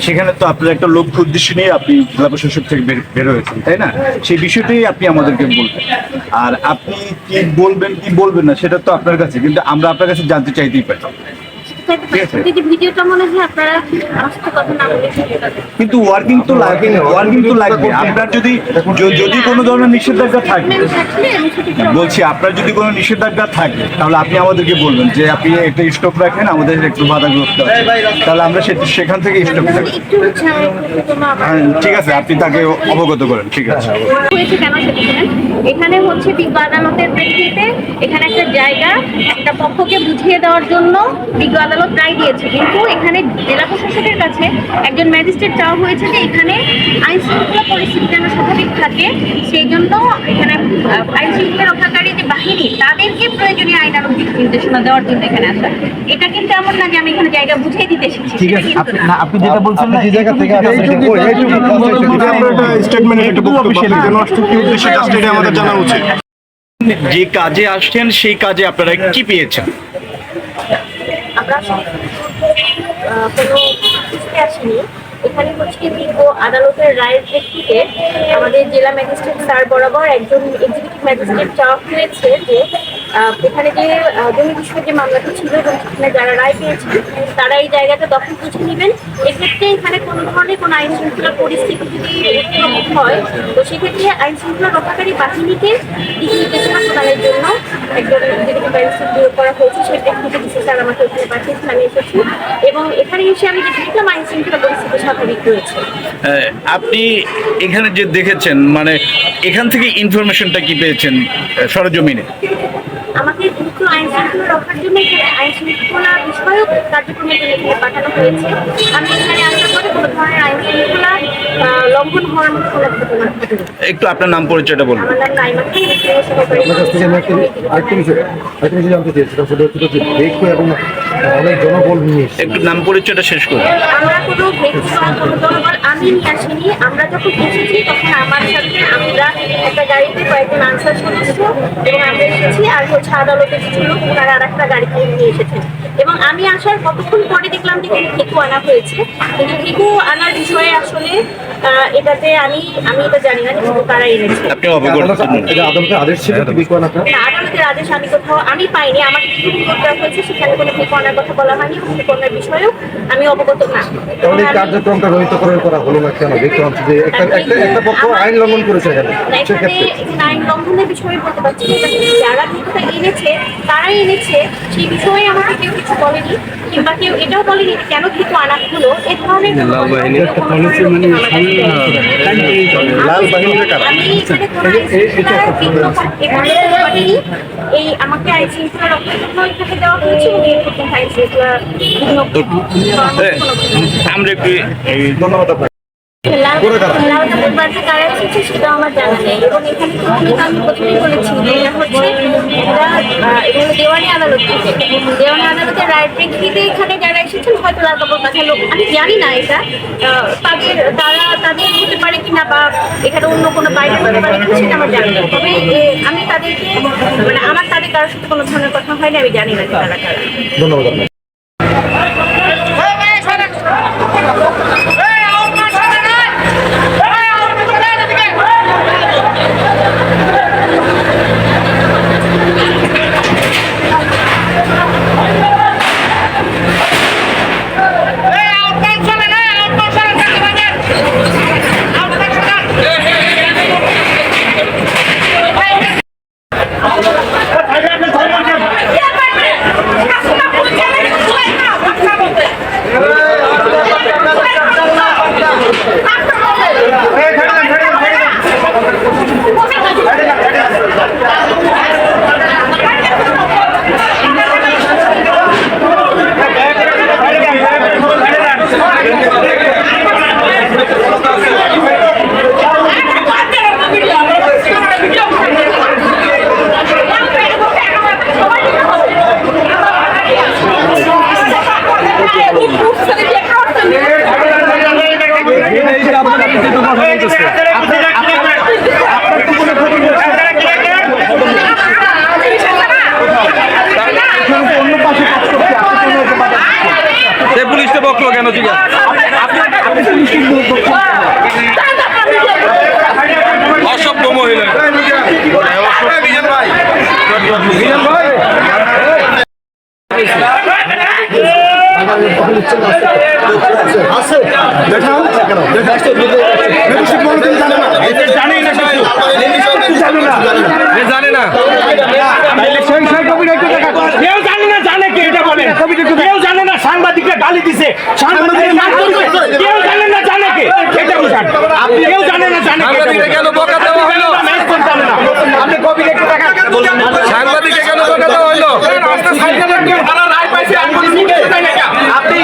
সেখানে তো আপনার একটা লক্ষ্য উদ্দেশ্য নিয়ে আপনি জেলা প্রশাসক থেকে বের- হয়েছেন, তাই না সেই বিষয়টাই আপনি আমাদেরকে বলবেন আর আপনি কি বলবেন কি বলবেন না, সেটা তো আপনার কাছে, কিন্তু আমরা আপনার কাছে জানতে চাইতেই পারি। যদি ভিডিওটা মনে হয় আপনারা কথা না কিন্তু ওয়ার্কিং তো লাগবে ওয়ার্কিং তো লাগবে। আপনার যদি যদি কোনো ধরনের নিষেধাজ্ঞা থাকে বলছি আপনার যদি কোনো নিষেধাজ্ঞা থাকে তাহলে আপনি আমাদেরকে বলবেন যে আপনি একটা স্টপ রাখেন আমাদের একটু বাধাগ্রস্ত তাহলে আমরা সেখান থেকে স্টপ হ্যাঁ, ঠিক আছে আপনি তাকে অবগত করেন ঠিক আছে। এখানে হচ্ছে বিজ্ঞ আদালতের প্রেক্ষিতে এখানে একটা জায়গা একটা পক্ষকে বুঝিয়ে দেওয়ার জন্য বিজ্ঞ আদালত রায় দিয়েছে কিন্তু এখানে জেলা প্রশাসকের কাছে একজন ম্যাজিস্ট্রেট চাওয়া হয়েছে যে এখানে আইন শৃঙ্খলা পরিস্থিতি যেন স্বাভাবিক থাকে সেই জন্য এখানে আইন শৃঙ্খলা রক্ষাকারী যে বাহিনী তাদেরকে প্রয়োজনীয় আইনানুগ দিক নির্দেশনা দেওয়ার জন্য এখানে আসা এটা কিন্তু এমন না যে আমি এখানে জায়গা বুঝিয়ে দিতে এসেছি ঠিক আছে আপনি না। না আপনি যেটা বলছেন না জায়গা থেকে একটা বক্তব্য আমাদের জানা উচিত। যে কাজে আসছেন সেই কাজে আপনারা কি পেয়েছেন আমরা আসলে, কোনো কিছুতে আসিনি। এখানে হচ্ছে বিজ্ঞ আদালতের রায়ের প্রেক্ষিতে আমাদের জেলা ম্যাজিস্ট্রেট স্যার বরাবর একজন এক্সিকিউটিভ ম্যাজিস্ট্রেট চাওয়া হয়েছে যে এখানে যে জমি বিষয়ে যে মামলাটি ছিল এবং যারা রায় পেয়েছে তারা এই জায়গাটা দখল বুঝে নেবেন। এক্ষেত্রে এখানে কোনো ধরনের কোনো আইন শৃঙ্খলা পরিস্থিতি যদি হয় তো সেক্ষেত্রে আইন শৃঙ্খলা রক্ষাকারী বাহিনীকে দিক নির্দেশনা প্রদানের জন্য একজন ম্যাজিস্ট্রেট নিয়োগ করা হয়েছে। সেই প্রেক্ষিতে ডিসি স্যার আমাকে ওখানে পাঠিয়েছেন আমি এসেছি। এবং এখানে এসে আমি যে দেখলাম আইন শৃঙ্খলা পরিস্থিতি স্বাভাবিক রয়েছে। আহ, আপনি এখানে যে দেখেছেন মানে এখান থেকে ইনফরমেশনটা কি পেয়েছেন সরজমিনে? দ্রুত আইন শৃঙ্খলা রক্ষার জন্য এখানে আইন শৃঙ্খলা বিষয়ক কার্যক্রমের জন্য এখানে পাঠানো হয়েছে। আমি এখানে আশা করি কোনো ধরনের আইন শৃঙ্খলা লঙ্ঘন হওয়ার মতো কোনো ঘটনা একটু আপনার নাম পরিচয়টা বলুন। আমার নাম নাইমা খান, আমি আমি আমি কাছ থেকে আমি একটা আরেকটা বিষয় আরেকটা বিষয় জানতে আমি সেটা আমি হচ্ছে আমি আমি এবং অনেক জনবল নিয়ে একটু নাম পরিচয়টা শেষ করুন। আমরা কোনো ব্যক্তি বা কোনো দলবল আমি নিয়ে আসিনি আমরা যখন এসেছি তখন আমার সাথে আমরা একটা গাড়িতে কয়েকজন আনসার সদস্য এবং আমরা এসেছি আর হচ্ছে আদালতে কিছু লোক ওনারা আর একটা গাড়িতে নিয়ে এসেছেন। এবং আমি আসার কতক্ষণ পরে দেখলাম যে এখানে ফেকু আনা হয়েছে। কিন্তু ফেকু আনার বিষয়ে আসলে এটাতে আমি আমি এটা জানি না ফেকু কারা এনেছে। আপনি অবগত আদালতের আদেশ ছিল কি বিকো আনাটা? না, আদালতের আদেশ আমি কোথাও আমি পাইনি। আমাকে কিছু রিপোর্ট দেওয়া হয়েছে সেখানে কোনো ফেকু কথা বলা হয়নি ফেকু বিষয়েও আমি অবগত না। তাহলে কার্যক্রমটা রহিতকরণ করা হলো না কেন? দেখতে যে একটা একটা একটা পক্ষ আইন লঙ্ঘন করেছে এখানে। এখানে সেক্ষেত্রে আইন লঙ্ঘনের বিষয়ে বলতে পারছি যারা ভিডিওটা এনেছে তারাই এনেছে সেই বিষয়ে আমাকে কেউ কিছু বলেনি। কিংবা কেউ এটাও বলেনি কেন ভিডিও আনা হলো এ ধরনের কোনো লাল বাহিনীটা কারা? আমি এখানে কোনো আইন শৃঙ্খলার বিঘ্ন ঘট- এখানে কোনো ঘটেনি। এই আমাকে আইন শৃঙ্খলা রক্ষার জন্য দেওয়া হয়েছে এবং আইন শৃঙ্খলা আমরা একটু ধন্যবাদ সেটা আমার জানা নেই। এবং এখানে আমি প্রথমেই বলেছি যে হচ্ছে দেওয়ানি আদালত দেওয়ানি আদালতের রায়ের প্রেক্ষিতে এখানে যারা এসেছেন হয়তো লাল কাপড় বাঁধার লোক আমি জানি না এটা। তাদের তারা তাদের হতে পারে কিনা বা এখানে অন্য কোনো বাইরে হতে পারে কিনা সেটা আমার জানি না তবে আমি তাদেরকে মানে আমার তাদের কারোর সাথে কোনো ধরনের কথা হয়নি আমি জানি না যে তারা ধন্যবাদ আপনাকে পুলিশটা বকলো কেন অসভ্য মহিলা আছে দেখাও কেন মেম্বারশিপ মনে তুমি জানে না জানেই না কিছু এ জানে না কেউ জানে না জানে কে এটা বলেন কেউ জানে না গালি কেউ জানে না জানে কে এটা বুঝান কেউ জানে না জানে কে কেন বকা দেওয়া হলো আপনি কবির একটু সাংবাদিককে কেন বকা দেওয়া হলো আপনি